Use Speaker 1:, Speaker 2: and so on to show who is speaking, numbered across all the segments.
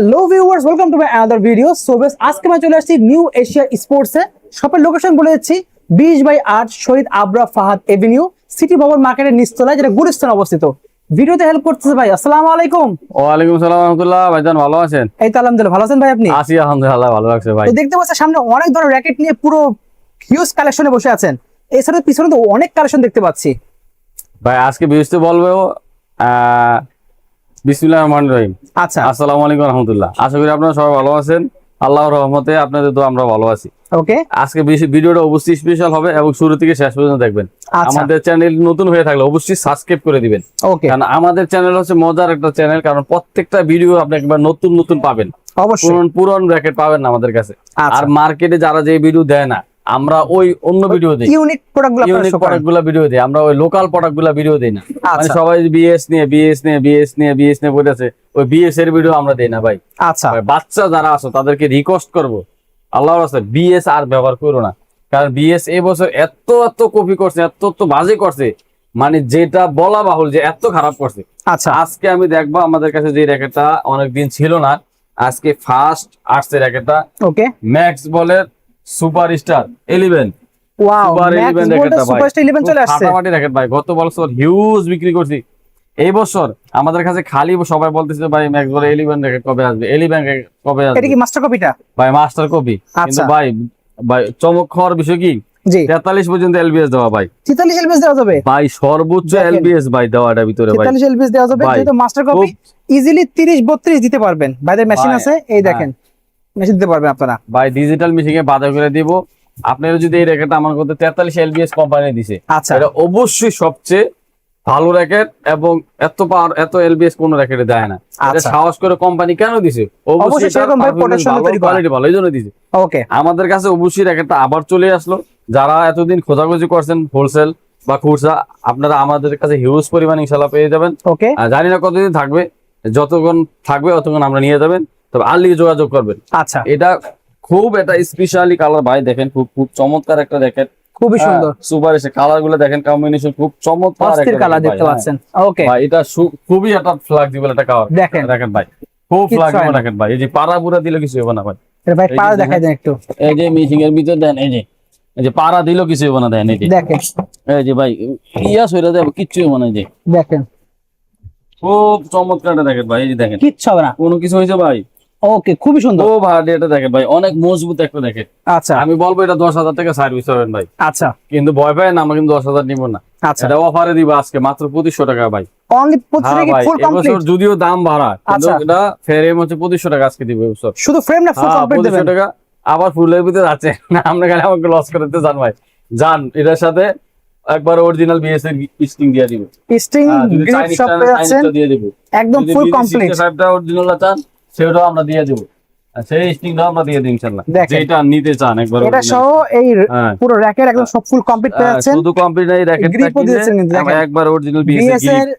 Speaker 1: Hello viewers welcome to my another video so বেশ আজকে আমি চলে আসছি নিউ এশিয়া স্পোর্টসে শপের লোকেশন বলে যাচ্ছি বিশ বাই আট শহীদ আবরা ফাহাদ এভিনিউ সিটি ভবন মার্কেটের নিচতলায় যেটা গুলিস্তান অবস্থিত। ভিডিওতে হেল্প করতেছে ভাই আসসালামু আলাইকুম।
Speaker 2: ওয়ালাইকুম সালাম রহমতুল্লাহ ভাইজান ভালো আছেন?
Speaker 1: এই তো আলহামদুলিল্লাহ ভালো আছেন ভাই আপনি?
Speaker 2: আছি আলহামদুলিল্লাহ ভালো লাগছে ভাই।
Speaker 1: তো দেখতে পাচ্ছেন সামনে অনেক ধরনের র্যাকেট নিয়ে পুরো হিউজ কালেকশনে বসে আছেন। এছাড়া পিছনে তো অনেক কালেকশন দেখতে পাচ্ছি।
Speaker 2: ভাই আজকে বিরুদ্ধে বলব রহিম।
Speaker 1: আচ্ছা।
Speaker 2: আসসালামু আলাইকুম রহমতুল্লাহ। আশা করি আপনারা সবাই ভালো আছেন। আল্লাহর রহমতে আপনাদের তো আমরা ভালো আছি।
Speaker 1: ওকে।
Speaker 2: আজকে ভিডিওটা অবশ্যই স্পেশাল হবে এবং শুরু থেকে শেষ পর্যন্ত দেখবেন।
Speaker 1: আচ্ছা।
Speaker 2: আমাদের চ্যানেল নতুন হয়ে থাকলে অবশ্যই সাবস্ক্রাইব করে দিবেন।
Speaker 1: ওকে।
Speaker 2: কারণ আমাদের চ্যানেল হচ্ছে মজার একটা চ্যানেল কারণ প্রত্যেকটা ভিডিও আপনি একবার নতুন নতুন পাবেন।
Speaker 1: অবশ্যই।
Speaker 2: পুরন পুরন র্যাকেট পাবেন আমাদের কাছে।
Speaker 1: আচ্ছা।
Speaker 2: আর মার্কেটে যারা যে ভিডিও দেয় না আমরা ওই অন্য ভিডিও দিই।
Speaker 1: ইউনিক প্রোডাক্টগুলো আপনারা
Speaker 2: ইউনিক
Speaker 1: show করেন।
Speaker 2: প্রোডাক্টগুলা ভিডিও দিই। আমরা ওই লোকাল প্রোডাক্টগুলা ভিডিও দিই না। মানে
Speaker 1: আচ্ছা।
Speaker 2: সবাই বিএস নিয়ে বিএস নিয়ে বিএস নিয়ে বিএস নিয়ে বলেছে ওই বিএস এর ভিডিও আমরা দেই না ভাই।
Speaker 1: আচ্ছা।
Speaker 2: ভাই, বাচ্চা যারা আছো তাদেরকে রিকোয়েস্ট করব। আল্লাহর আছে বিএস আর ব্যবহার করো না। কারণ বিএস এই বছর এত এত কপি করছে এত এত বাজে করছে। মানে যেটা বলা বাহুল যে এত খারাপ করছে।
Speaker 1: আচ্ছা।
Speaker 2: আজকে আমি দেখব আমাদের কাছে যে র্যাকেটটা অনেকদিন ছিল না আজকে ফার্স্ট আসছে র্যাকেটটা
Speaker 1: ওকে
Speaker 2: ম্যাক্স বলের super star eleven
Speaker 1: wow
Speaker 2: super
Speaker 1: max
Speaker 2: eleven
Speaker 1: বোল্টের
Speaker 2: র্যাকেটটা ভাই।
Speaker 1: সুপারস্টার 11 চলে আসছে।
Speaker 2: ফাটাফাটি র্যাকেট ভাই গত বছর হিউজ বিক্রি করছি। এই বছর আমাদের কাছে খালি সবাই বলতেছে ভাই ম্যাক্স বলে ইলেভেন র্যাকেট কবে আসবে? ইলেভেন কবে
Speaker 1: এটা কি মাস্টার কপিটা
Speaker 2: ভাই মাস্টার কপি কিন্তু। ভাই ভাই চমক খাওয়ার বিষয় কি? তেতাল্লিশ পর্যন্ত এলবিএস দেওয়া ভাই।
Speaker 1: 43 এলবিএস দেওয়া যাবে?
Speaker 2: ভাই সর্বোচ্চ এলবিএস ভাই দেওয়াটা ভিতরে ভাই।
Speaker 1: 43 এলবিএস দেওয়া যাবে যেহেতু মাস্টার কপি ইজিলি 30 32 দিতে পারবেন। বাইরের মেশিন আছে এই দেখেন। মেশিন দিতে পারবেন আপনারা।
Speaker 2: ভাই ডিজিটাল মেশিনে বাধা করে দিব। আপনারা যদি এই র্যাকেটটা আমার করতে তেতাল্লিশ এলবিএস কোম্পানি দিছে
Speaker 1: আচ্ছা।
Speaker 2: এটা অবশ্যই সবচেয়ে ভালো র্যাকেট এবং এত পাওয়ার এত এলবিএস কোন র্যাকেটে দেয় না। এটা
Speaker 1: আচ্ছা।
Speaker 2: সাহস করে কোম্পানি কেন দিছে?
Speaker 1: অবশ্যই সেরকম ভাবে protection তৈরি।
Speaker 2: কোয়ালিটি ভালো এই জন্য দিছে।
Speaker 1: ওকে
Speaker 2: আমাদের কাছে অবশ্যই র্যাকেটটা আবার চলে আসলো। যারা এতদিন খোঁজাখুঁজি করছেন হোলসেল বা খুচরা আপনারা আমাদের কাছে হিউজ পরিমাণ ইনশাল্লাহ পেয়ে যাবেন।
Speaker 1: ওকে
Speaker 2: জানি না কতদিন থাকবে যতক্ষণ থাকবে ততক্ষণ আমরা নিয়ে যাবেন। তবে আর্লি যোগাযোগ করবেন।
Speaker 1: আচ্ছা।
Speaker 2: এটা খুব একটা স্পেশালি কালার ভাই দেখেন খুব খুব চমৎকার একটা র্যাকেট
Speaker 1: খুবই সুন্দর।
Speaker 2: সুপার এসে কালারগুলো দেখেন কম্বিনেশন খুব চমৎকার একটা
Speaker 1: কালার
Speaker 2: racket
Speaker 1: দেখতে পাচ্ছেন। ওকে
Speaker 2: হ্যাঁ। ভাই এটা খুবই একটা ফ্লেক্সিবল একটা কালার
Speaker 1: দেখেন।
Speaker 2: দেখেন ভাই খুব ফ্লেক্সিবল দেখেন ভাই। এই যে পাড়া পুরা দিলে কিছু হবে না ভাই।
Speaker 1: ভাই
Speaker 2: এই
Speaker 1: পাড়া দেখাই দেন একটু।
Speaker 2: এই যে মিটিং এর ভিতর দেন এই যে এই যে পাড়া দিলেও কিছু হবে না দেন এই যে।
Speaker 1: দেখেন।
Speaker 2: এই যে ভাই ইয়া সইরা দেব কিচ্ছু হবে না এই যে।
Speaker 1: দেখেন।
Speaker 2: খুব চমৎকার দেখেন ভাই এই যে দেখেন।
Speaker 1: কিচ্ছু হবে না।
Speaker 2: কোনো কিছু হয়েছে ভাই?
Speaker 1: ওকে খুবই সুন্দর।
Speaker 2: খুব হার্ড এটা দেখেন ভাই অনেক মজবুত একটা দেখেন।
Speaker 1: আচ্ছা।
Speaker 2: আমি বলব এটা দশ হাজার টাকা সার্ভিস হবেন ভাই।
Speaker 1: আচ্ছা।
Speaker 2: কিন্তু ভয় পায় না আমরা কিন্তু দশ হাজার নিবো না।
Speaker 1: আচ্ছা।
Speaker 2: এটা অফারে দিব আজকে মাত্র পঁচিশশো টাকা ভাই।
Speaker 1: অনলি প্রতিটা
Speaker 2: হ্যাঁ ভাই যদিও দাম বাড়া
Speaker 1: আচ্ছা।
Speaker 2: এটা ফেরে হচ্ছে পঁচিশশো টাকা আজকে দিব
Speaker 1: শুধু ফ্রেম না ফুল
Speaker 2: হ্যাঁ পঁচিশশো টাকা আবার ফুলের ভিতরে আছে। না আমরা খালি আমাকে লস করতে চান ভাই। যান এটার সাথে একবার অরিজিনাল বিএস এর স্টিং দিয়ে দিব।
Speaker 1: স্টিং
Speaker 2: হ্যাঁ,
Speaker 1: গ্রিপ সব একদম ফুল কমপ্লিট
Speaker 2: 65 অরিজিনাল চান সেটাও আমরা দিয়ে দিব। সেই আমরা দিয়ে দিই ইনশাআল্লাহ যেটা নিতে চান একবার
Speaker 1: এটা সহ এই
Speaker 2: হ্যাঁ।
Speaker 1: পুরো র্যাকের একদম সব ফুল কমপ্লিট পেয়ে
Speaker 2: হ্যাঁ,
Speaker 1: যাচ্ছেন
Speaker 2: শুধু কমপ্লিট এই
Speaker 1: গ্রিপও দিয়েছেন কিন্তু
Speaker 2: একবার অরিজিনাল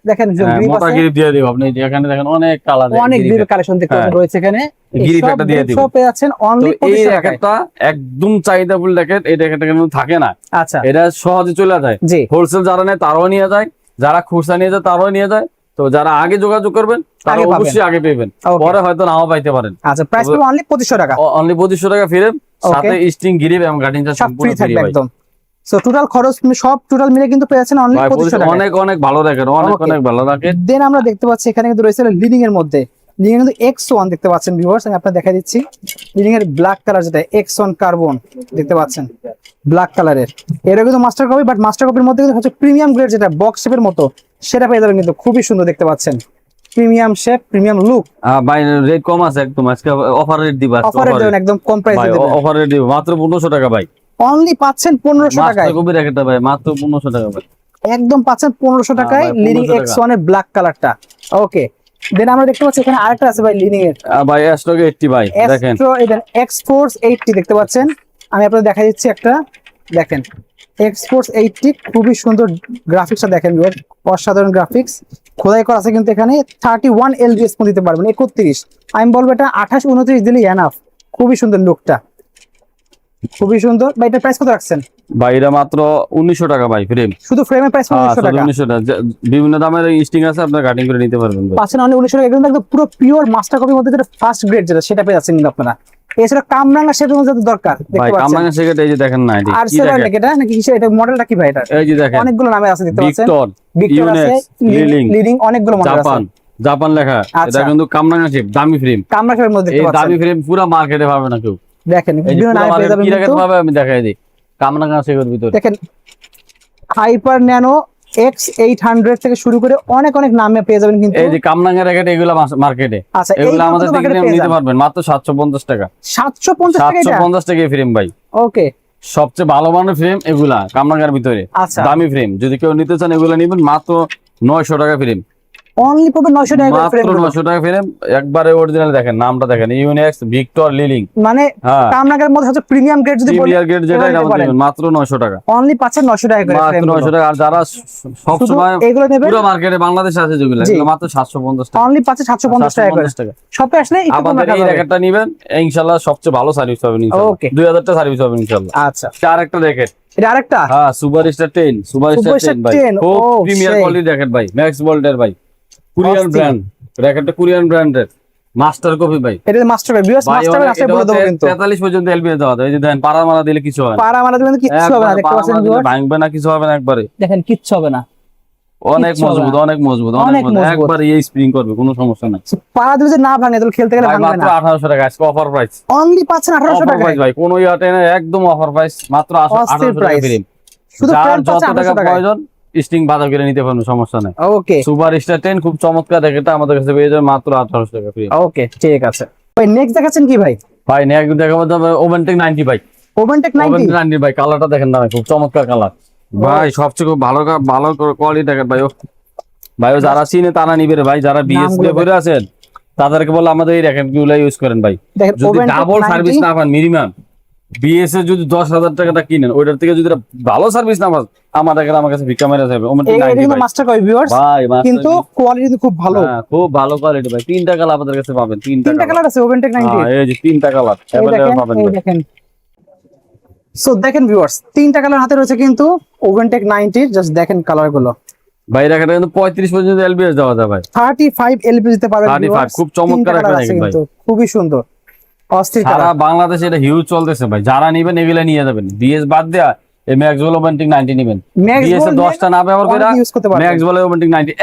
Speaker 1: দেখেন গ্রিপ
Speaker 2: মোটা
Speaker 1: আছে।
Speaker 2: গ্রিপ দিয়ে দিব। আপনি এখানে দেখেন অনেক কালার
Speaker 1: অনেক কালেকশন দেখতে
Speaker 2: হ্যাঁ।
Speaker 1: রয়েছে এখানে।
Speaker 2: গ্রিপ একটা দিয়ে দিব।
Speaker 1: সহ পেয়ে যাচ্ছেন অনলি
Speaker 2: এই র্যাকেটটা একদম চাহিদাফুল র্যাকেট এই র্যাকেটটা কিন্তু থাকে না।
Speaker 1: আচ্ছা।
Speaker 2: এটা সহজে চলে যায়। হোলসেল যারা নেয় তারাও নিয়ে যায়। যারা খুচরা নিয়ে যায় তারাও নিয়ে যায়। তো যারা আগে যোগাযোগ করবেন তারা অবশ্যই আগে পেবেন. পরে হয়তো নাও পাইতে পারেন।
Speaker 1: আচ্ছা প্রাইস পড়বে অনলি 2500 টাকা।
Speaker 2: অনলি পঁচিশশো টাকা ফিরে সাথে স্টিং গিরিপ এবং গার্ডিং চার্জ সম্পূর্ণ
Speaker 1: ফ্রি একদম। সো টোটাল খরচ সব টোটাল মিলে কিন্তু পেয়েছেন অনলি 2500 টাকা
Speaker 2: অনেক অনেক ভালো র্যাকেট অনেক অনেক ভালো র্যাকেট
Speaker 1: দেন আমরা দেখতে পাচ্ছি এখানে কিন্তু রয়েছে লিডিং এর মধ্যে। লিডিং কিন্তু এক্স ওয়ান দেখতে পাচ্ছেন ভিউয়ার্স আমি আপনাদের দেখা দিচ্ছি। লিডিং এর ব্ল্যাক কালার যেটা এক্স ওয়ান কার্বন দেখতে পাচ্ছেন ব্ল্যাক কালারের এটা কিন্তু মাস্টার কপি বাট মাস্টার কপির মধ্যে কিন্তু হচ্ছে প্রিমিয়াম গ্রেড যেটা বক্স শেপের মতো। সেটা পেয়ে যাবেন কিন্তু খুবই সুন্দর দেখতে পাচ্ছেন। Premium shape premium look.
Speaker 2: ভাই রেট কম আছে একদম। আজকে অফার রেট দিবা
Speaker 1: অফারে দেবেন একদম কম প্রাইসে দেবেন।
Speaker 2: অফার রেট দিব মাত্র পনেরোশো টাকা ভাই।
Speaker 1: অনলি পাচ্ছেন পনেরোশো টাকায়।
Speaker 2: মাস্টার কপি র্যাকেটটা ভাই মাত্র পনেরোশো টাকা ভাই।
Speaker 1: একদম পাচ্ছেন পনেরোশো টাকায়
Speaker 2: হ্যাঁ ভাই,
Speaker 1: লিডিং
Speaker 2: 1500
Speaker 1: এক্স ওয়ানের ব্ল্যাক কালারটা ওকে দেন আমরা দেখতে পাচ্ছি এখানে আরেকটা আছে ভাই লিডিং এর।
Speaker 2: ভাই অ্যাস্ট্রোকে এইটটি ভাই দেখেন।
Speaker 1: এক্সট্রো এদের এক্সপোর্টস এইটটি দেখতে পাচ্ছেন। আমি আপনাদের দেখা দিচ্ছি একটা। দেখেন এক্সপোর্টস এইটটি খুবই সুন্দর গ্রাফিক্সটা দেখেন অসাধারণ গ্রাফিক্স খোদাই করা আছে কিন্তু এখানে থার্টি ওয়ান এলবিএস দিতে পারবেন একত্রিশ। আমি বলব এটা আঠাশ উনত্রিশ দিলেই এনাফ খুবই সুন্দর লুকটা খুবই সুন্দর। বা এটা প্রাইস কত রাখছেন?
Speaker 2: ভাই এটা মাত্র উনিশশো টাকা ভাই ফ্রেম
Speaker 1: শুধু ফ্রেমের প্রাইস
Speaker 2: হ্যাঁ
Speaker 1: উনিশশো টাকা।
Speaker 2: উনিশশো টাকা। বিভিন্ন দামের স্টিং আছে আপনার কাটিং করে নিতে পারবেন
Speaker 1: পাচ্ছেন অনলি উনিশশো টাকা। একদম পুরো পিওর মাস্টার কপির মধ্যে যেটা ফার্স্ট গ্রেড যেটা সেটা পেয়ে যাচ্ছেন কিন্তু আপনারা। এছাড়া কামরাঙ্গা শেপের মধ্যে তো দরকার
Speaker 2: ভাই
Speaker 1: দেখতে
Speaker 2: কামরাঙ্গা সেকেট এই যে দেখেন না এটি
Speaker 1: আর এটা নাকি কিসের এটা মডেলটা কি ভাই এটা?
Speaker 2: এই যে দেখেন
Speaker 1: অনেকগুলো নামে আছে দেখতে পাচ্ছেন।
Speaker 2: ভিক্টর
Speaker 1: ভিক্টর আছে লিডিং অনেকগুলো মডেল আছে।
Speaker 2: জাপান জাপান লেখা এটা
Speaker 1: আচ্ছা।
Speaker 2: কিন্তু কামরাঙ্গা শেপ দামি ফ্রেম
Speaker 1: কামরাঙ্গা শেপের মধ্যে দেখতে পাচ্ছেন
Speaker 2: দামি ফ্রেম পুরো মার্কেটে পাবে না কেউ।
Speaker 1: দেখেন
Speaker 2: এই
Speaker 1: বিভিন্ন নামে পেয়ে যাবেন
Speaker 2: কি রাখতে পাবে আমি দেখাই দিই। কামরাঙ্গা শেপের ভিতরে।
Speaker 1: দেখেন hyper nano X eight hundred থেকে শুরু করে অনেক অনেক নামে পেয়ে যাবেন কিন্তু
Speaker 2: এই যে কামরাঙ্গা র্যাকেট এগুলো মার্কেটে
Speaker 1: আচ্ছা
Speaker 2: এগুলো আমাদের থেকে নিতে পারবেন মাত্র সাতশো পঞ্চাশ টাকা।
Speaker 1: সাতশো পঞ্চাশ
Speaker 2: সাতশো পঞ্চাশ টাকা ফ্রেম ভাই।
Speaker 1: ওকে
Speaker 2: সবচেয়ে ভালো মানের ফ্রেম এগুলা কামরাঙ্গার ভিতরে।
Speaker 1: আচ্ছা।
Speaker 2: দামি ফ্রেম যদি কেউ নিতে চান এগুলো নিবেন মাত্র নয়শো টাকা ফ্রেম
Speaker 1: অনলি পাবেন নয়শো টাকা করে
Speaker 2: মাত্র
Speaker 1: frame গুলো।
Speaker 2: নয়শো টাকা ফ্রেম একবারে অরিজিনাল দেখেন নামটা দেখেন ইউনিক্স ভিক্টর লিলিং
Speaker 1: মানে
Speaker 2: হ্যাঁ।
Speaker 1: কামরাঙ্গার মধ্যে হচ্ছে প্রিমিয়াম গ্রেড যদি বলি
Speaker 2: প্রিমিয়ার গেট যেটা এটা মাত্র নয়শো টাকা।
Speaker 1: অনলি পাচ্ছেন নয়শো টাকা করে
Speaker 2: মাত্র
Speaker 1: frame গুলো।
Speaker 2: নয়শো টাকা আর যারা সব সময়
Speaker 1: এগুলো নেবেন?
Speaker 2: পুরো মার্কেটে বাংলাদেশে আছে যেগুলো এগুলো মাত্র সাতশো পঞ্চাশ টাকা।
Speaker 1: অনলি পাচ্ছেন সাতশো পঞ্চাশ টাকা করে।
Speaker 2: 750
Speaker 1: শপে আসলে একটু কম
Speaker 2: আমাদের এই। র্যাকেটটা নিবেন ইনশাল্লাহ সবচেয়ে ভালো সার্ভিস পাবেন ইনশাল্লাহ
Speaker 1: Okay.
Speaker 2: দুই সার্ভিস পাবেন ইনশাল্লাহ
Speaker 1: আচ্ছা।
Speaker 2: আর একটা র্যাকেট।
Speaker 1: এটা আরেকটা?
Speaker 2: হ্যাঁ super star ten super star
Speaker 1: Superstar
Speaker 2: ten ভাই। খুব প্রিমিয়ার কোয়ালিটি র্যাকেট ভাই। ম্যাক্স ভোল্টের ভাই। Korean brand. র্যাকেটটা কোরিয়ান ব্র্যান্ডের। মাস্টার কপি ভাই।
Speaker 1: এটা মাস্টার করে বিএস মাস্টার আসলে বলে দেবো কিন্তু।
Speaker 2: তেতাল্লিশ পর্যন্ত এলবি দেওয়া যায় এই যে দেখেন পাড়া মারা দিলে কিছু হয়
Speaker 1: পাড়া মারা দিলে কিচ্ছু হবে না দেখতে পাচ্ছেন
Speaker 2: দিলে ভাঙবে না কিছু হবে না একবারে।
Speaker 1: দেখেন কিচ্ছু হবে না।
Speaker 2: অনেক মজবুত অনেক মজবুত
Speaker 1: অনেক
Speaker 2: মজবুত। একবারে এই স্প্রিং করবে কোনো সমস্যা নাই।
Speaker 1: পাড়া দিলে যে না ভাঙে তাহলে খেলতে গেলে ভাঙবে
Speaker 2: মাত্র
Speaker 1: না।
Speaker 2: আঠারোশো টাকা আজকে অফার প্রাইস
Speaker 1: অনলি পাচ্ছেন আঠারোশো
Speaker 2: অফার
Speaker 1: টাকা
Speaker 2: প্রাইস ভাই কোনো ইয়াতে না একদম অফার প্রাইস মাত্র
Speaker 1: অস্থির
Speaker 2: আঠারোশো টাকা
Speaker 1: price। শুধু
Speaker 2: যত টাকা প্রয়োজন স্টিং বাধা করে নিতে পারবেন সমস্যা নাই।
Speaker 1: ওকে।
Speaker 2: সুপার স্টার টেন খুব চমৎকার র্যাকেটটা আমাদের কাছে পেয়ে যাবে মাত্র আঠারোশো টাকা ফ্রি
Speaker 1: ওকে ঠিক আছে। ভাই নেক্সট দেখাচ্ছেন কি ভাই?
Speaker 2: ভাই নেক্সট দেখাবো তবে ওভেনটেক নাইনটি ভাই
Speaker 1: ওভেনটেক নাইনটি
Speaker 2: ভাই কালারটা দেখেন না খুব চমৎকার কালার ভাই সবচেয়ে খুব ভালো ভালো কোয়ালিটি দেখেন ভাই ও। ভাই যারা চিনে তারা নিবে রে ভাই যারা বিএস
Speaker 1: নামগুলো
Speaker 2: দিয়ে পড়ে আছেন তাদেরকে বলে আমাদের এই র্যাকেটগুলো ইউজ করেন ভাই। যদি ডাবল সার্ভিস না পান মিনিমাম বিএস এর যদি দশ হাজার টাকাটা কিনেন ওইটার থেকে যদি ভালো সার্ভিস না আমার টাকা আমার কাছে ভিক্ষা মেরে যাবে
Speaker 1: কিন্তু মাস্টার কয় ভিউয়ার্স
Speaker 2: ভাই
Speaker 1: কিন্তু কোয়ালিটি কিন্তু খুব ভালো।
Speaker 2: হ্যাঁ, খুব ভালো কোয়ালিটি ভাই। তিনটা কালার আমাদের কাছে পাবেন তিনটা কালার।
Speaker 1: আছে ওভেনটেক নাইনটি
Speaker 2: এই যে তিনটা কালার পাবেন
Speaker 1: দেখেন। সো দেখেন ভিউয়ার্স তিনটা কালার হাতে রয়েছে কিন্তু ওভেনটেক নাইনটি জাস্ট দেখেন কালারগুলো
Speaker 2: ভাই রাখাটা কিন্তু পঁয়ত্রিশ পর্যন্ত এলবিএস দেওয়া যায় ভাই।
Speaker 1: দিতে পারবেন
Speaker 2: 35 খুব চমৎকার একটা দেখেন ভাই।
Speaker 1: খুবই সুন্দর।
Speaker 2: সারা বাংলাদেশে এটা হিউজ চলতেছে ভাই। যারা নিবেন এগুলা নিয়ে যাবেন। বিএস বাদ দেয়া এই ম্যাক্স বল নিবেন। এর না ব্যবহার করে ম্যাক্স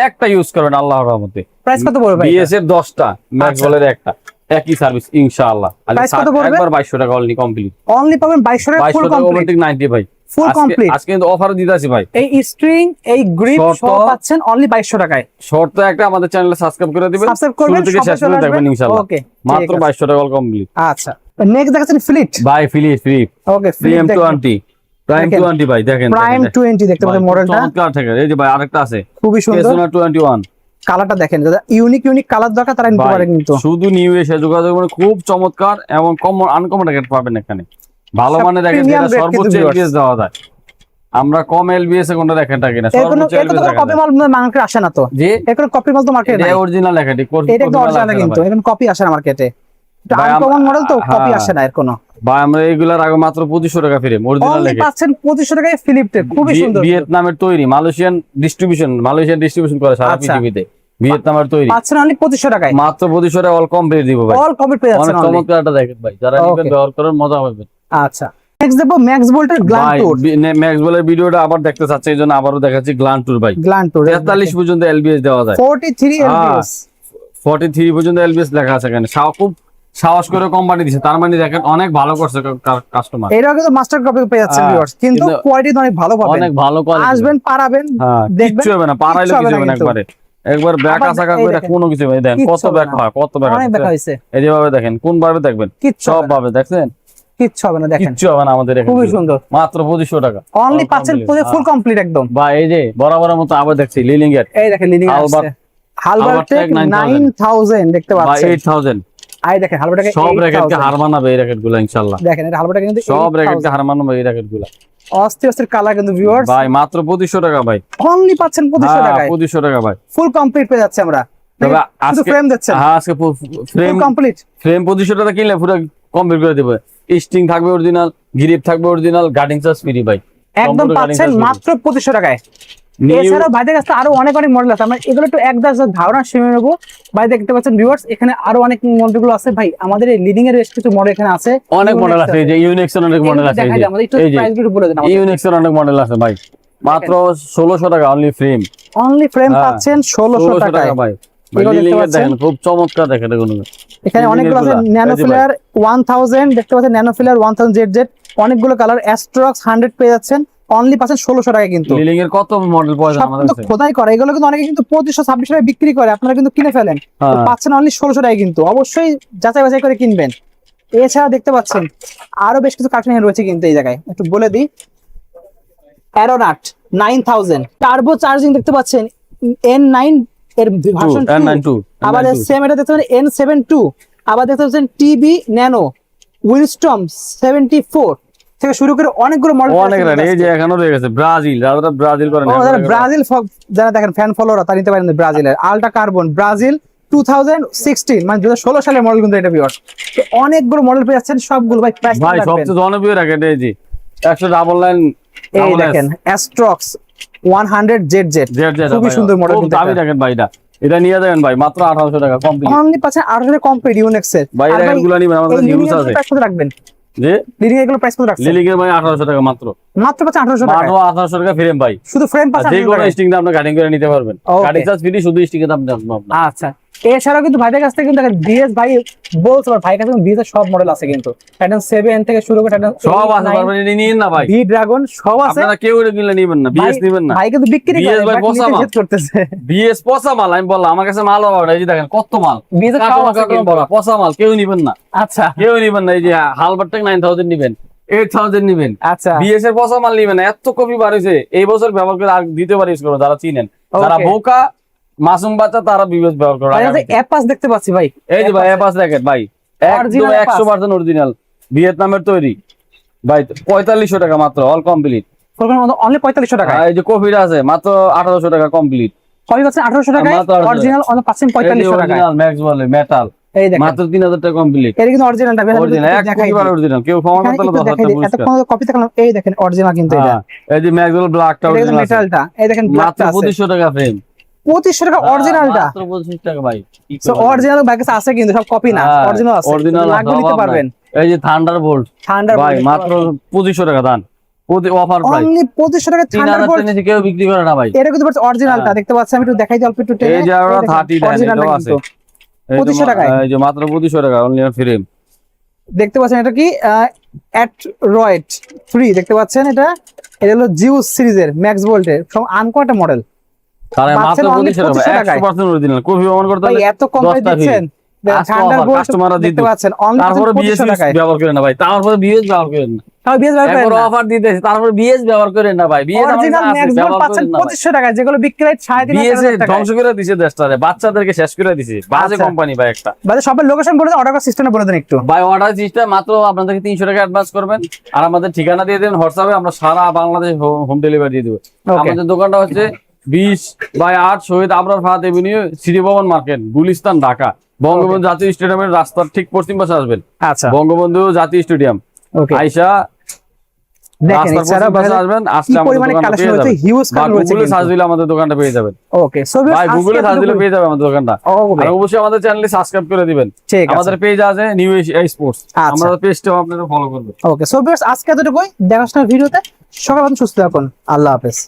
Speaker 2: একটা ইউজ করবেন আল্লাহর রহমতে।
Speaker 1: প্রাইস কত পড়বে ভাই
Speaker 2: বিএস এর দশটা ম্যাক্স
Speaker 1: আচ্ছা।
Speaker 2: বলের একটা। একই সার্ভিস ইনশাআল্লাহ। আর
Speaker 1: কত পড়বে?
Speaker 2: একবার টাকা অনলি কমপ্লিট
Speaker 1: অনলি পাবেন 2200 টাকা ফুল কমপ্লিট
Speaker 2: ভাই।
Speaker 1: ফুল কমপ্লিট
Speaker 2: আজকে কিন্তু অফার দিতেছি ভাই।
Speaker 1: এই স্ট্রিং এই গ্রিপ সব পাচ্ছেন অনলি 2200 টাকায়।
Speaker 2: শর্ত একটা আমাদের চ্যানেলে সাবস্ক্রাইব করে দিবেন।
Speaker 1: সাবস্ক্রাইব করবেন
Speaker 2: থেকে শেষ পর্যন্ত দেখবেন ইনশাআল্লাহ।
Speaker 1: ওকে
Speaker 2: মাত্র বাইশশো টাকা কমপ্লিট
Speaker 1: আচ্ছা নেক্সট দেখাচ্ছেন ফ্লিট
Speaker 2: ভাই Philip Philip
Speaker 1: okay
Speaker 2: premium
Speaker 1: fleet
Speaker 2: twenty prime
Speaker 1: দেখেন।
Speaker 2: টোয়েন্টি ভাই দেখেন
Speaker 1: প্রাইম 20 দেখতে পাচ্ছেন মডেলটা
Speaker 2: চমৎকার থেকে এই যে ভাই আরেকটা আছে।
Speaker 1: খুবই সুন্দর।
Speaker 2: কেসোনা টোয়েন্টি ওয়ান
Speaker 1: কালারটা দেখেন যারা ইউনিক ইউনিক কালার দরকার তারা নিতে পারে কিন্তু।
Speaker 2: শুধু নিউ এসে যোগাযোগ করে খুব চমৎকার এবং কমন আনকমন পাবেন এখানে। ভালো মানের র্যাকেট যেটা সর্বোচ্চ এলবিএস দেওয়া যায়। আমরা কম এলবিএস এ কিনা
Speaker 1: এর কোনো
Speaker 2: সর্বোচ্চ এলবিএস
Speaker 1: কোনো কপি মাল মার্কেটে আসে না তো। এর কোনো কপি মাল তো মার্কেটে
Speaker 2: এটা অরিজিনাল র্যাকেট
Speaker 1: এটা একদম অরিজিনাল কিন্তু এর কোনো কপি আসে না মার্কেটে এটা আনকমন মডেল তো কপি
Speaker 2: হ্যাঁ।
Speaker 1: আসে না এর কোনো।
Speaker 2: বা আমরা এইগুলার আগে মাত্র পঁচিশশো টাকা ফিরে অরিজিনাল র্যাকেট
Speaker 1: পাচ্ছেন 2500 টাকায় খুবই সুন্দর।
Speaker 2: ভিয়েতনামের তৈরি মালয়েশিয়ান ডিস্ট্রিবিউশন মালয়েশিয়ান ডিস্ট্রিবিউশন করে সারা
Speaker 1: আচ্ছা।
Speaker 2: পৃথিবীতে ভিয়েতনামের তৈরি।
Speaker 1: পাচ্ছেন অনলি 2500 টাকায়।
Speaker 2: মাত্র পঁচিশশো টাকা অল কমপ্লিট দিব ভাই।
Speaker 1: অল কমপ্লিট পেয়ে যাচ্ছেন only।
Speaker 2: চমৎকার একটা র্যাকেট ভাই যারা. নিবেন ব্যবহার করেন মজা পাবেন।
Speaker 1: আচ্ছা। নেক্সট দেখো ম্যাক্স ভোল্টের গ্ল্যান্ড টুর
Speaker 2: ম্যাক্স বলের ভিডিওটা আবার দেখতে চাচ্ছে এই জন্য আবারও দেখাচ্ছি গ্লান টুর ভাই।
Speaker 1: গ্ল্যান্ড টুর
Speaker 2: তেতাল্লিশ পর্যন্ত এলবিএস দেওয়া যায়।
Speaker 1: 43
Speaker 2: হ্যাঁ।
Speaker 1: এলবিএস
Speaker 2: ফর্টি থ্রি পর্যন্ত এলবিএস লেখা আছে এখানে। সাও খুব সাহস করে কোম্পানি দিছে। তার মানে দেখেন অনেক ভালো করছে কাস্টমার
Speaker 1: এর আগে তো মাস্টার কপি পেয়ে যাচ্ছেন
Speaker 2: হ্যাঁ,
Speaker 1: ভিউয়ার্স কিন্তু
Speaker 2: কিন্তু
Speaker 1: কোয়ালিটি অনেক ভালো পাবেন।
Speaker 2: অনেক ভালো কোয়ালিটি
Speaker 1: আসবেন পারাবেন
Speaker 2: হ্যাঁ
Speaker 1: দেখবেন,
Speaker 2: কিচ্ছু হবে না পারাইলে কিছু হবে না একবারে। একবার ব্যাক
Speaker 1: আবার
Speaker 2: আসা
Speaker 1: এই
Speaker 2: করে। কোনো কিছু দেখেন কত ব্যাক হয় কত ব্যাক
Speaker 1: হয়েছে
Speaker 2: এই যেভাবে দেখেন কোন ভাবে দেখবেন সব ভাবে দেখছেন?
Speaker 1: কিচ্ছু হবে না দেখেন।
Speaker 2: কিচ্ছু হবে না আমাদের এখানে।
Speaker 1: খুবই সুন্দর।
Speaker 2: মাত্র টাকা।
Speaker 1: অনলি পাচ্ছেন
Speaker 2: complete,
Speaker 1: ফুল কমপ্লিট একদম।
Speaker 2: বা এই যে বরাবরের মতো আবার দেখছি লিলিং এর।
Speaker 1: এই দেখেন লিডিং
Speaker 2: Albert-
Speaker 1: আসছে। হালবারটেক
Speaker 2: Albert Tech
Speaker 1: 9000 দেখতে পাচ্ছেন।
Speaker 2: এইট থাউজেন্ড
Speaker 1: আই দেখেন হালবারটেক
Speaker 2: সব র্যাকেটকে হার মানাবে এই র্যাকেটগুলো
Speaker 1: দেখেন এটা হালবারটেক কিন্তু
Speaker 2: সব র্যাকেটকে হার মানাবে এই র্যাকেট
Speaker 1: অস্থির অস্থির কালার কিন্তু ভিউয়ার্স
Speaker 2: ভাই মাত্র টাকা ভাই।
Speaker 1: অনলি পাচ্ছেন 2500
Speaker 2: হ্যাঁ
Speaker 1: টাকায়।
Speaker 2: টাকা ভাই।
Speaker 1: ফুল কমপ্লিট পেয়ে যাচ্ছে আমরা।
Speaker 2: তবে আজকে
Speaker 1: ফ্রেম দিচ্ছেন
Speaker 2: হ্যাঁ আজকে ফ্রেম
Speaker 1: কমপ্লিট
Speaker 2: ফ্রেম টাকা কিনলে পুরো কমপ্লিট করে দেবে। স্টিং থাকবে অরিজিনাল গ্রিপ থাকবে অরিজিনাল গার্ডিং চার্জ ফ্রি ভাই।
Speaker 1: একদম পাচ্ছেন মাত্র পঁচিশশো টাকায়। এছাড়াও ভাইদের কাছে আরও অনেক অনেক মডেল আছে। আমরা এগুলো একটু এক দাস ধারণা সীমে নেব। ভাই দেখতে পাচ্ছেন ভিউয়ার্স এখানে আরও অনেক মডেলগুলো আছে। ভাই আমাদের এই লিডিং এর বেশ কিছু মডেল এখানে আছে।
Speaker 2: অনেক মডেল আছে এই যে ইউনিক্সের অনেক মডেল আছে এই যে। ইউনিক্সের অনেক মডেল আছে ভাই। মাত্র ষোলোশো টাকা অনলি ফ্রেম
Speaker 1: অনলি ফ্রেম পাচ্ছেন ষোলোশো
Speaker 2: ষোলোশো
Speaker 1: টাকায়।
Speaker 2: টাকা ভাই। দেখেন খুব চমৎকার দেখেন
Speaker 1: এখানে অনেকগুলো আছে ন্যানো। ফিলার দেখতে পাচ্ছেন nano flare one thousand Z Z অনেকগুলো কালার অ্যাস্ট্রক্স পেয়ে যাচ্ছেন অনলি পাচ্ছেন কিন্তু।
Speaker 2: লিলিং এর কত মডেল পাওয়া যায় আমাদের কাছে?
Speaker 1: খোদাই করে এগুলো কিন্তু অনেকে বিক্রি করে আপনারা কিন্তু কিনে ফেলেন।
Speaker 2: হ্যাঁ।
Speaker 1: পাচ্ছেন অনলি ষোলোশো টাকায় কিন্তু অবশ্যই যাচাই বাছাই করে কিনবেন। এছাড়া দেখতে পাচ্ছেন আরও বেশ কিছু কার্টুন রয়েছে কিন্তু এই জায়গায় একটু বলে দিই। Aeronaut nine thousand turbo charging দেখতে পাচ্ছেন এন নাইন এর ভার্সন আবার সেম এটা দেখতে পাচ্ছেন এন সেভেন টু আবার দেখতে পাচ্ছেন টিবি ন্যানো উইলস্টম সেভেন্টি ফোর থেকে শুরু করে অনেকগুলো মডেল
Speaker 2: অনেক এই যে এখানেও রয়ে গেছে ব্রাজিল। যারা ব্রাজিল করেন
Speaker 1: যারা ব্রাজিল যারা দেখেন ফ্যান ফলোরা তারা নিতে পারেন ব্রাজিলের। Ultra carbon Brazil two thousand sixteen মানে দু ষোলো সালের মডেল কিন্তু এটা বিয়ার তো অনেকগুলো মডেল পেয়ে যাচ্ছেন সবগুলো ভাই প্রাইস
Speaker 2: ভাই সবচেয়ে জনপ্রিয় রাখেন এই যে একশো ডাবল লাইন
Speaker 1: এই দেখেন Astrox one hundred Z Z. খুবই সুন্দর মডেল
Speaker 2: দামি রাখেন ভাই এটা। এটা নিয়ে যাবেন ভাই মাত্র আঠারোশো টাকা কমপ্লিট
Speaker 1: অনলি পাচ্ছেন আঠারো কমপ্লিট ইউনেক্স এর।
Speaker 2: ভাই এরগুলো নিবেন আমাদের ইউজ আছে।
Speaker 1: কত রাখবেন?
Speaker 2: যে
Speaker 1: লিডিং এগুলো প্রাইস কত রাখছেন?
Speaker 2: লিলিং এর ভাই আঠারোশো টাকা মাত্র।
Speaker 1: মাত্র পাচ্ছেন টাকা।
Speaker 2: মাত্র আঠারোশো টাকা ফ্রেম ভাই।
Speaker 1: শুধু ফ্রেম
Speaker 2: আর
Speaker 1: পাচ্ছেন
Speaker 2: যে কোনো স্টিং আপনি কাটিং করে নিতে পারবেন। কাটিং চার্জ ফ্রি শুধু স্টিং এর দাম
Speaker 1: আচ্ছা। এছাড়াও কিন্তু ভাইদের কাছ থেকে কিন্তু বিএস ভাই বলছে ভাই কাছে বিএস এর সব মডেল আছে কিন্তু। টাইটান সেভেন থেকে শুরু করে টাইটান
Speaker 2: সব আছে পারবেন নিন না ভাই।
Speaker 1: ভি ড্রাগন সব আছে।
Speaker 2: আপনারা কেউ এটা কিনলে নিবেন না বিএস নিবেন না।
Speaker 1: ভাই কিন্তু বিক্রি করে
Speaker 2: ভাই
Speaker 1: বাট
Speaker 2: মাল।
Speaker 1: করতেছে।
Speaker 2: বিএস পচা মাল আমি বললাম আমার কাছে মাল না এই যে দেখেন কত মাল।
Speaker 1: বিএস এর সব আছে কিন্তু।
Speaker 2: পচা মাল কেউ নিবেন না।
Speaker 1: আচ্ছা।
Speaker 2: কেউ নিবেন না এই যে হালবার টেক নাইন থাউজেন্ড নিবেন এইট থাউজেন্ড নিবেন।
Speaker 1: আচ্ছা।
Speaker 2: বিএস এর পচা মাল নিবেন না এত কপি বার হয়েছে এই বছর ব্যবহার করে আর দ্বিতীয়বার ইউজ করো যারা চিনেন। যারা বোকা মাসুম বাচ্চা তারা বিএস ব্যবহার করো
Speaker 1: অ্যাপাস দেখতে পাচ্ছি ভাই।
Speaker 2: এই যে ভাই র্যাকেট ভাই। একদম। একশো পার্সেন্ট অরিজিনাল ভিয়েতনামের তৈরি। ভাই পঁয়তাল্লিশশো টাকা মাত্র অল কমপ্লিট
Speaker 1: অনলি পঁয়তাল্লিশশো টাকা
Speaker 2: এই যে কফিটা আছে মাত্র আঠারোশো টাকা কমপ্লিট
Speaker 1: পাচ্ছেন আঠারোশো
Speaker 2: 1800
Speaker 1: অরিজিনাল পাচ্ছেন পঁয়তাল্লিশশো টাকায়।
Speaker 2: অরিজিনাল ম্যাক্স বলে মেটাল
Speaker 1: এই দেখেন।
Speaker 2: মাত্র তিন হাজার টাকা কমপ্লিট
Speaker 1: এটা কিন্তু অরিজিনালটা
Speaker 2: অরিজিনাল কেউ
Speaker 1: কপি দেখালাম। এই দেখেন অরিজিনাল কিন্তু এটা।
Speaker 2: হ্যাঁ, এই যে ব্ল্যাকটা অরিজিনাল
Speaker 1: এই দেখেন
Speaker 2: মাত্র
Speaker 1: ব্ল্যাকটা আছে।
Speaker 2: পঁচিশশো টাকা ফ্রেম
Speaker 1: পঁচিশশো টাকা অরিজিনালটা
Speaker 2: পঁচিশ টাকা ভাই?
Speaker 1: অরিজিনাল বাইক আছে কিন্তু সব কপি না
Speaker 2: হ্যাঁ,
Speaker 1: অরিজিনাল আছে।
Speaker 2: original
Speaker 1: লাগবে নিতে পারবেন।
Speaker 2: এই যে থান্ডার বোল্ট
Speaker 1: থান্ডার
Speaker 2: ভাই মাত্র পঁচিশশো টাকা দান। অফার প্রাইস
Speaker 1: অনলি পঁচিশশো টাকা থান্ডার
Speaker 2: হাজার কেউ বিক্রি করে না ভাই।
Speaker 1: এটা কিন্তু অরিজিনালটা
Speaker 2: হ্যাঁ।
Speaker 1: দেখতে পাচ্ছি আমি একটু দেখাই দিই অল্প একটু
Speaker 2: এই যে আছে।
Speaker 1: কিন্তু। 2500
Speaker 2: মা-
Speaker 1: টাকায়?
Speaker 2: এই যে মাত্র পঁচিশশো টাকা অনলি ফ্রেম
Speaker 1: দেখতে পাচ্ছেন এটা কি? অ্যাট রয়েট ফ্রি দেখতে পাচ্ছেন এটা? এটা হলো জিউস সিরিজের ম্যাক্স ভোল্টের সব আনকোয়াটা মডেল
Speaker 2: তারা মাত্র
Speaker 1: only
Speaker 2: পঁচিশশো টাকা
Speaker 1: 2500
Speaker 2: একশো অরিজিনাল কফি প্রমাণ করতে হলে
Speaker 1: এত কম দিচ্ছেন।
Speaker 2: আজকে
Speaker 1: থান্ডার
Speaker 2: offer, customer-রা
Speaker 1: দেখতে
Speaker 2: দিত।
Speaker 1: পাচ্ছেন
Speaker 2: তারপরে বিএস ব্যবহার করেন না ভাই তারপরে বিএস ব্যবহার করেন না। তারপরে বিএস ব্যবহার করেন না
Speaker 1: পঁচিশশো যেগুলো
Speaker 2: ধ্বংস করে দিছে দেশটারে বাচ্চাদেরকে শেষ করে দিছে। বাজে
Speaker 1: আচ্ছা।
Speaker 2: কোম্পানি ভাই একটা।
Speaker 1: সবার লোকেশন বলে দেন অর্ডার সিস্টেমে বলে দেন একটু।
Speaker 2: ভাই অর্ডার সিস্টেম মাত্র আপনাদেরকে তিনশো টাকা অ্যাডভান্স করবেন। আর আমাদের ঠিকানা দিয়ে দেবেন হোয়াটসঅ্যাপে আমরা সারা বাংলাদেশ হোম ডেলিভারি দিয়ে দেবো। আমাদের দোকানটা হচ্ছে বিশ বাই আট শহীদ আবরার ফাহাদ এভিনিউ সিটি ভবন মার্কেট গুলিস্তান ঢাকা। বঙ্গবন্ধু জাতীয় স্টেডিয়ামের রাস্তার ঠিক পশ্চিম পাশে আসবেন।
Speaker 1: আচ্ছা।
Speaker 2: বঙ্গবন্ধু জাতীয় স্টেডিয়াম। আইসা আমাদের দোকানটা পেয়ে যাবেন। দোকানটা অবশ্যই আমাদের চ্যানেলে সাবস্ক্রাইব করে দিবেন। আমাদের পেজ আছে নিউ স্পোর্টস। আমাদের পেজটাও আপনারা ফলো করবেন
Speaker 1: ওকে সো আজকে এতটুকুই। দেখাশোনার ভিডিওতে। সকাল সুস্থ থাকুন। আল্লাহ হাফেজ।